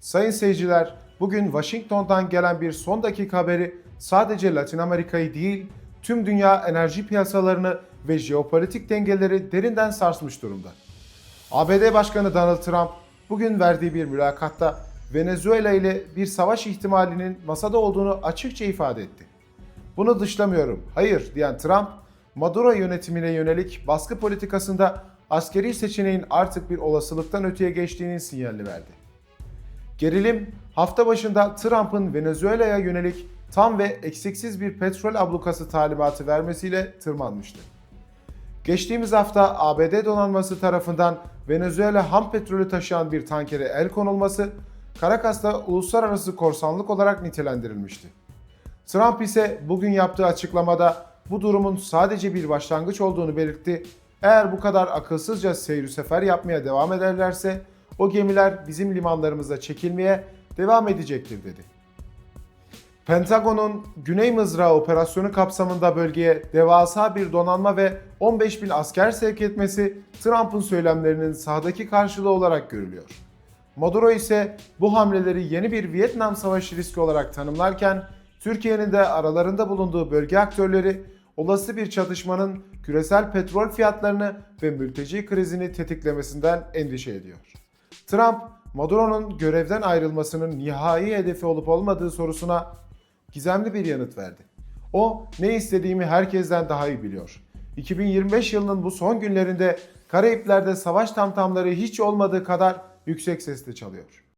Sayın seyirciler, bugün Washington'dan gelen bir son dakika haberi sadece Latin Amerika'yı değil, tüm dünya enerji piyasalarını ve jeopolitik dengeleri derinden sarsmış durumda. ABD Başkanı Donald Trump bugün verdiği bir mülakatta Venezuela ile bir savaş ihtimalinin masada olduğunu açıkça ifade etti. Bunu dışlamıyorum, hayır diyen Trump, Maduro yönetimine yönelik baskı politikasında askeri seçeneğin artık bir olasılıktan öteye geçtiğinin sinyalini verdi. Gerilim hafta başında Trump'ın Venezuela'ya yönelik tam ve eksiksiz bir petrol ablukası talimatı vermesiyle tırmanmıştı. Geçtiğimiz hafta ABD donanması tarafından Venezuela ham petrolü taşıyan bir tankere el konulması Caracas'ta uluslararası korsanlık olarak nitelendirilmişti. Trump ise bugün yaptığı açıklamada bu durumun sadece bir başlangıç olduğunu belirtti. Eğer bu kadar akılsızca seyir sefer yapmaya devam ederlerse o gemiler bizim limanlarımıza çekilmeye devam edecektir dedi. Pentagon'un Güney Mızrağı operasyonu kapsamında bölgeye devasa bir donanma ve 15 bin asker sevk etmesi Trump'ın söylemlerinin sahadaki karşılığı olarak görülüyor. Maduro ise bu hamleleri yeni bir Vietnam Savaşı riski olarak tanımlarken Türkiye'nin de aralarında bulunduğu bölge aktörleri olası bir çatışmanın küresel petrol fiyatlarını ve mülteci krizini tetiklemesinden endişe ediyor. Trump, Maduro'nun görevden ayrılmasının nihai hedefi olup olmadığı sorusuna gizemli bir yanıt verdi. O ne istediğimi herkesten daha iyi biliyor. 2025 yılının bu son günlerinde Karayipler'de savaş tamtamları hiç olmadığı kadar yüksek sesle çalıyor.